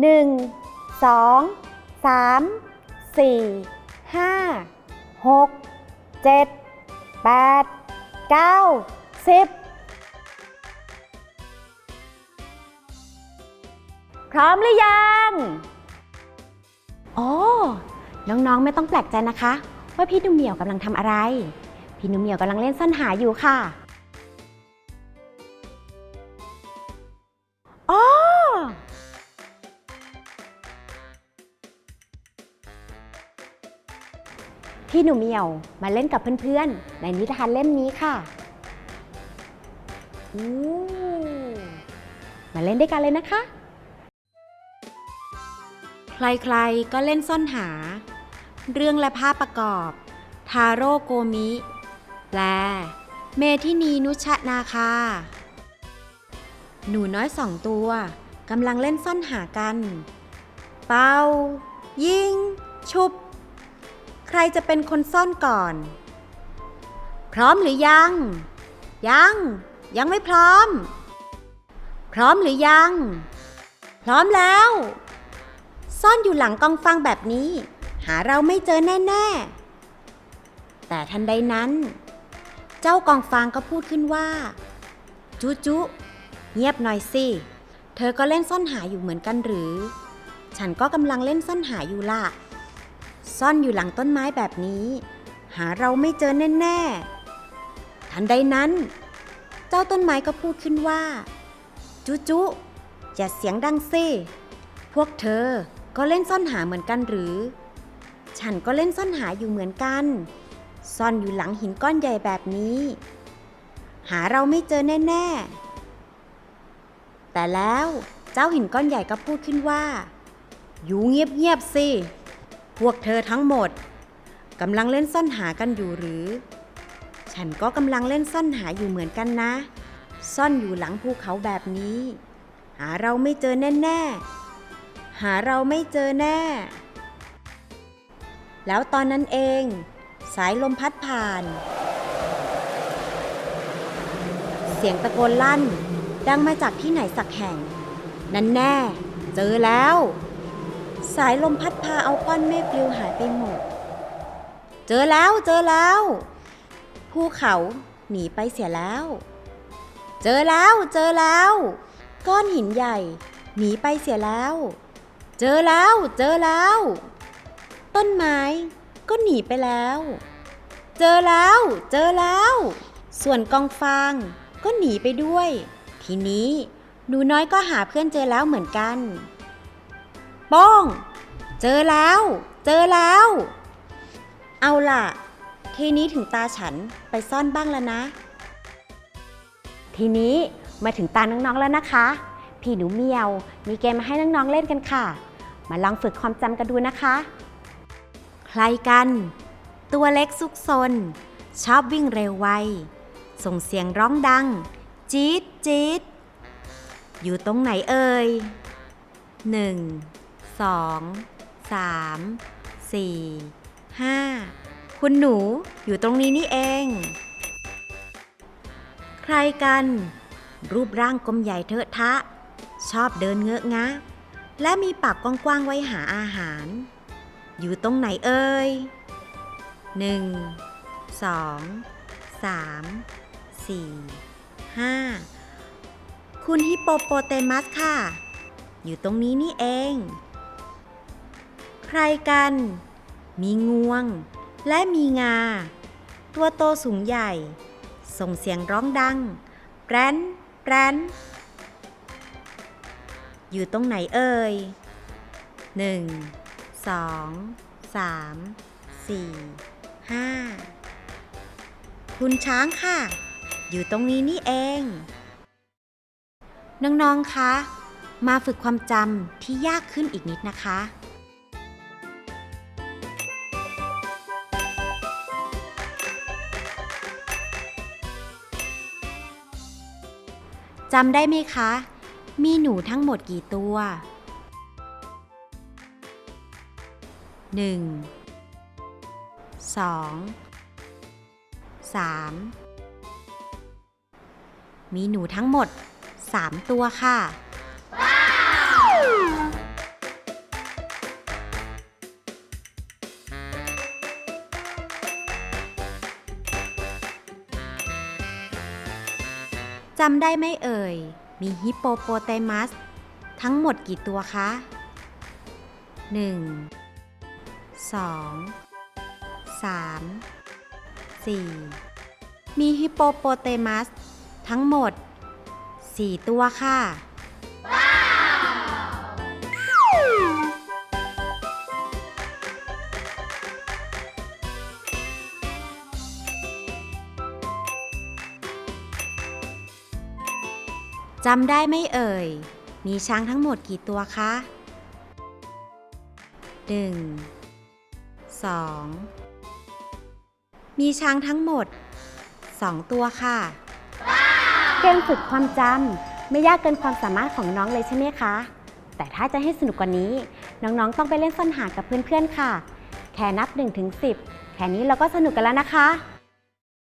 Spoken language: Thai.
หนึ่งสองสามสี่ห้าหกเจ็ดแปดเก้าสิบพร้อมหรือยังโอ๋อน้องๆไม่ต้องแปลกใจนะคะ ว่าพี่นุ่มเหมียวกำลังทำอะไร พี่นุ่มเหมียวกำลังเล่นซ่อนหาอยู่ค่ะ พี่หนูเมียวมาเล่นกับเพื่อนๆ ในนิทานเล่มนี้ค่ะมาเล่นด้วยกันเลยนะคะ ใครๆ ก็เล่นซ่อนหา เรื่องและภาพประกอบ ทาโร่โกมิแปลเมทินีนุชนาคา หนูน้อยสองตัวกำลังเล่นซ่อนหากัน เป่ายิง ชุบ ใครจะเป็นคนซ่อนก่อน พร้อมหรือยัง ยัง ยังไม่พร้อม พร้อมหรือยัง พร้อมแล้ว ซ่อนอยู่หลังกองฟังแบบนี้ หาเราไม่เจอแน่ ๆ แต่ทันใดนั้น เจ้ากองฟางก็พูดขึ้นว่า จุจุเงียบหน่อยสิ เธอก็เล่นซ่อนหาอยู่เหมือนกันหรือ ฉันก็กำลังเล่นซ่อนหาอยู่ล่ะ ซ่อนอยู่หลังต้นไม้แบบนี้ หาเราไม่เจอแน่ ๆ ทันใดนั้น เจ้าต้นไม้ก็พูดขึ้นว่า จุจุอย่าเสียงดังสิพวกเธอก็เล่นซ่อนหาเหมือนกันหรือ ฉันก็เล่นซ่อนหาอยู่เหมือนกัน ซ่อนอยู่หลังหินก้อนใหญ่แบบนี้ หาเราไม่เจอแน่ ๆ แต่แล้วเจ้าหินก้อนใหญ่ก็พูดขึ้นว่า อยู่เงียบๆสิ พวกเธอทั้งหมดกำลังเล่นซ่อนหากันอยู่หรือ ฉันก็กำลังเล่นซ่อนหาอยู่เหมือนกันนะ ซ่อนอยู่หลังภูเขาแบบนี้ หาเราไม่เจอแน่ๆ หาเราไม่เจอแน่ แล้วตอนนั้นเอง สายลมพัดผ่าน เสียงตะโกนลั่น ดังมาจากที่ไหนสักแห่ง นั่นแน่ เจอแล้ว สายลมพัดพาเอาก้อนเมฆปลิวหายไปหมด เจอแล้วเจอแล้วภูเขาหนีไปเสียแล้ว เจอแล้วเจอแล้ว ก้อนหินใหญ่ หนีไปเสียแล้ว เจอแล้วเจอแล้ว ต้นไม้ก็หนีไปแล้ว เจอแล้วเจอแล้ว ส่วนกองฟางก็หนีไปด้วย ทีนี้หนูน้อยก็หาเพื่อนเจอแล้วเหมือนกัน ป้อง เจอแล้ว เจอแล้ว เอาล่ะ ทีนี้ถึงตาฉันไปซ่อนบ้างแล้วนะ ทีนี้มาถึงตาน้องๆแล้วนะคะ พี่หนูเมียวมีเกมมาให้น้องๆเล่นกันค่ะ มาลองฝึกความจำกันดูนะคะ ใครกัน ตัวเล็กซุกซน ชอบวิ่งเร็วไว ส่งเสียงร้องดัง จี๊ดจี๊ดอยู่ตรงไหนเอ่ยหนึ่ง สองสามสี่ห้าคุณหนูอยู่ตรงนี้นี่เอง ใครกัน รูปร่างกลมใหญ่เทอะทะ ชอบเดินเงอะงะ และมีปากกว้างๆไว้หาอาหาร อยู่ตรงไหนเอ่ยหนึ่งสองสามสี่ห้าคุณฮิปโปโปเตมัสค่ะ อยู่ตรงนี้นี่เอง ใครกัน มีงวง และมีงา ตัวโตสูงใหญ่ ส่งเสียงร้องดัง แปรนแปรนอยู่ตรงไหนเอ่ยหนึ่งสองสามสี่ห้าคุณช้างค่ะ อยู่ตรงนี้นี่เอง น้อง ๆ คะ มาฝึกความจำที่ยากขึ้นอีกนิดนะคะ จำได้ไหมคะ มีหนูทั้งหมดกี่ตัวหนึ่งสองสามมีหนูทั้งหมดสามตัวค่ะ จำได้ไหมเอ่ย มีฮิปโปโปเตมัส ทั้งหมดกี่ตัวคะ 1 2 3 4 มีฮิปโปโปเตมัส ทั้งหมด 4 ตัวค่ะ จำได้ไหมเอ่ย มีช้างทั้งหมดกี่ตัวคะ 1 2 มีช้างทั้งหมด 2 ตัวค่ะ เกมฝึกความจำไม่ยากเกินความสามารถของน้องเลยใช่ไหมคะ แต่ถ้าจะให้สนุกกว่านี้ น้องๆ ต้องไปเล่นซ่อนหากับเพื่อนๆ ค่ะ แค่นับ1ถึง10 แค่นี้เราก็สนุกกันแล้วนะคะ